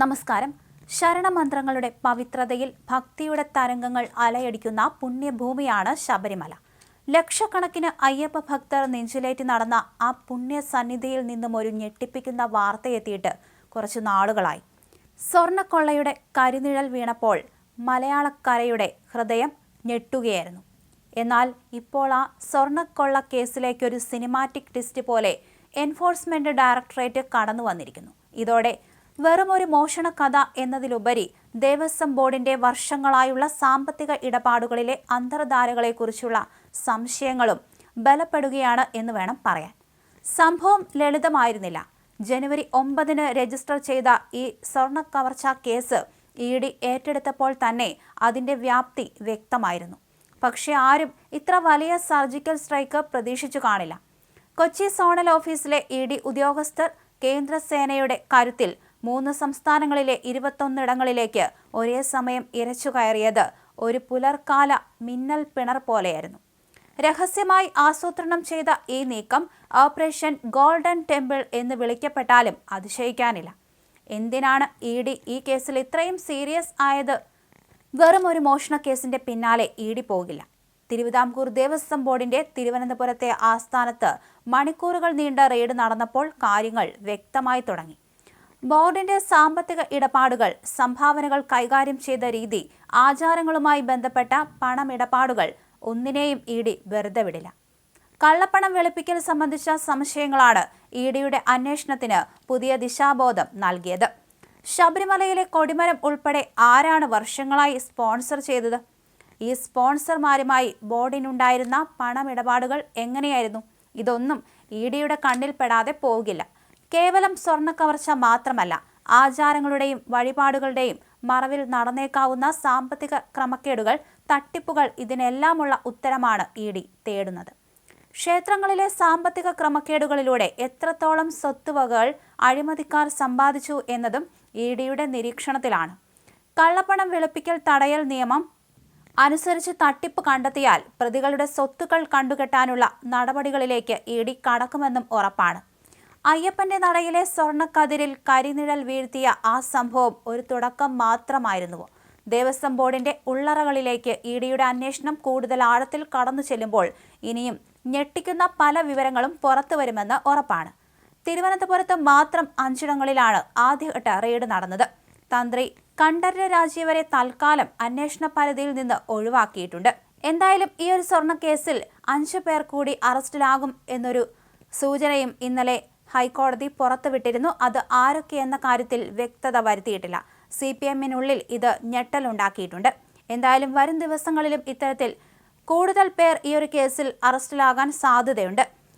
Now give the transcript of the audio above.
നമസ്കാരം. ശരണമന്ത്രങ്ങളുടെ പവിത്രതയിൽ ഭക്തിയുടെ തരംഗങ്ങൾ അലയടിക്കുന്ന പുണ്യഭൂമിയാണ് ശബരിമല. ലക്ഷക്കണക്കിന് അയ്യപ്പ ഭക്തർ നെഞ്ചിലേറ്റി നടന്ന ആ പുണ്യ സന്നിധിയിൽ നിന്നും ഒരു ഞെട്ടിപ്പിക്കുന്ന വാർത്തയെത്തിയിട്ട് കുറച്ചു നാളുകളായി. സ്വർണക്കൊള്ളയുടെ കരിനിഴൽ വീണപ്പോൾ മലയാളക്കരയുടെ ഹൃദയം ഞെട്ടുകയായിരുന്നു. എന്നാൽ ഇപ്പോൾ ആ സ്വർണക്കൊള്ള കേസിലേക്ക് ഒരു സിനിമാറ്റിക് ടിസ്റ്റ് പോലെ എൻഫോഴ്സ്മെന്റ് ഡയറക്ടറേറ്റ് കടന്നു വന്നിരിക്കുന്നു ഇതോടെ വെറും ഒരു മോഷണ കഥ എന്നതിലുപരി ദേവസ്വം ബോർഡിന്റെ വർഷങ്ങളായുള്ള സാമ്പത്തിക ഇടപാടുകളിലെ അന്തർധാരകളെക്കുറിച്ചുള്ള സംശയങ്ങളും ബലപ്പെടുകയാണ് എന്ന് വേണം പറയാൻ. സംഭവം ലളിതമായിരുന്നില്ല. ജനുവരി ഒമ്പതിന് രജിസ്റ്റർ ചെയ്ത ഈ സ്വർണ കവർച്ച കേസ് ഇ ഡി ഏറ്റെടുത്തപ്പോൾ തന്നെ അതിന്റെ വ്യാപ്തി വ്യക്തമായിരുന്നു. പക്ഷേ ആരും ഇത്ര വലിയ സർജിക്കൽ സ്ട്രൈക്ക് പ്രതീക്ഷിച്ചു കാണില്ല. കൊച്ചി സോണൽ ഓഫീസിലെ ഇ ഡി ഉദ്യോഗസ്ഥർ കേന്ദ്രസേനയുടെ കരുത്തിൽ മൂന്ന് സംസ്ഥാനങ്ങളിലെ ഇരുപത്തൊന്നിടങ്ങളിലേക്ക് ഒരേ സമയം ഇരച്ചു കയറിയത് ഒരു പുലർക്കാല മിന്നൽ പിണർ പോലെയായിരുന്നു. രഹസ്യമായി ആസൂത്രണം ചെയ്ത ഈ നീക്കം ഓപ്പറേഷൻ ഗോൾഡൻ ടെമ്പിൾ എന്ന് വിളിക്കപ്പെട്ടാലും അതിശയിക്കാനില്ല. എന്തിനാണ് ഇ ഡി ഈ കേസിൽ ഇത്രയും സീരിയസ് ആയത്? വെറും ഒരു മോഷണ കേസിന്റെ പിന്നാലെ ഇ ഡി പോകില്ല. തിരുവിതാംകൂർ ദേവസ്വം ബോർഡിന്റെ തിരുവനന്തപുരത്തെ ആസ്ഥാനത്ത് മണിക്കൂറുകൾ നീണ്ട റെയ്ഡ് നടന്നപ്പോൾ കാര്യങ്ങൾ വ്യക്തമായി തുടങ്ങി. ബോർഡിന്റെ സാമ്പത്തിക ഇടപാടുകൾ സംഭാവനകൾ കൈകാര്യം ചെയ്ത രീതി ആചാരങ്ങളുമായി ബന്ധപ്പെട്ട പണമിടപാടുകൾ ഒന്നിനെയും ഇ ഡി വെറുതെ വിടില്ല. കള്ളപ്പണം വെളുപ്പിക്കൽ സംബന്ധിച്ച സംശയങ്ങളാണ് ഇ ഡിയുടെ അന്വേഷണത്തിന് പുതിയ ദിശാബോധം നൽകിയത്. ശബരിമലയിലെ കൊടിമരം ഉൾപ്പെടെ ആരാണ് വർഷങ്ങളായി സ്പോൺസർ ചെയ്തത്? ഈ സ്പോൺസർമാരുമായി ബോർഡിനുണ്ടായിരുന്ന പണമിടപാടുകൾ എങ്ങനെയായിരുന്നു? ഇതൊന്നും ഇ ഡിയുടെ കണ്ണിൽപ്പെടാതെ പോകില്ല. കേവലം സ്വർണ കവർച്ച മാത്രമല്ല ആചാരങ്ങളുടെയും വഴിപാടുകളുടെയും മറവിൽ നടന്നേക്കാവുന്ന സാമ്പത്തിക ക്രമക്കേടുകൾ തട്ടിപ്പുകൾ ഇതിനെല്ലാമുള്ള ഉത്തരമാണ് ഇ ഡി തേടുന്നത്. ക്ഷേത്രങ്ങളിലെ സാമ്പത്തിക ക്രമക്കേടുകളിലൂടെ എത്രത്തോളം സ്വത്തുവകകൾ അഴിമതിക്കാർ സമ്പാദിച്ചു എന്നതും ഇ ഡിയുടെ നിരീക്ഷണത്തിലാണ്. കള്ളപ്പണം വെളുപ്പിക്കൽ തടയൽ നിയമം അനുസരിച്ച് തട്ടിപ്പ് കണ്ടെത്തിയാൽ പ്രതികളുടെ സ്വത്തുക്കൾ കണ്ടുകെട്ടാനുള്ള നടപടികളിലേക്ക് ഇ ഡി കടക്കുമെന്നും ഉറപ്പാണ്. അയ്യപ്പന്റെ നടയിലെ സ്വർണക്കതിരിൽ കരിനിഴൽ വീഴ്ത്തിയ ആ സംഭവം ഒരു തുടക്കം മാത്രമായിരുന്നു. ദേവസ്വം ബോർഡിന്റെ ഉള്ളറകളിലേക്ക് ഇ അന്വേഷണം കൂടുതൽ ആഴത്തിൽ കടന്നു ചെല്ലുമ്പോൾ ഇനിയും ഞെട്ടിക്കുന്ന പല വിവരങ്ങളും പുറത്തു വരുമെന്ന് ഉറപ്പാണ്. തിരുവനന്തപുരത്ത് മാത്രം അഞ്ചിടങ്ങളിലാണ് ആദ്യഘട്ട റെയ്ഡ് നടന്നത്. തന്ത്രി കണ്ഠര്യ രാജീവരെ തൽക്കാലം അന്വേഷണ പരിധിയിൽ നിന്ന് ഒഴിവാക്കിയിട്ടുണ്ട്. എന്തായാലും ഈ ഒരു സ്വർണ കേസിൽ അഞ്ചു പേർ കൂടി അറസ്റ്റിലാകും എന്നൊരു സൂചനയും ഇന്നലെ ഹൈക്കോടതി പുറത്തുവിട്ടിരുന്നു. അത് ആരൊക്കെയെന്ന കാര്യത്തിൽ വ്യക്തത വരുത്തിയിട്ടില്ല. സി പി എമ്മിനുള്ളിൽ ഇത് ഞെട്ടലുണ്ടാക്കിയിട്ടുണ്ട്. എന്തായാലും വരും ദിവസങ്ങളിലും ഇത്തരത്തിൽ കൂടുതൽ പേർ ഈ ഒരു കേസിൽ അറസ്റ്റിലാകാൻ സാധ്യതയുണ്ട്.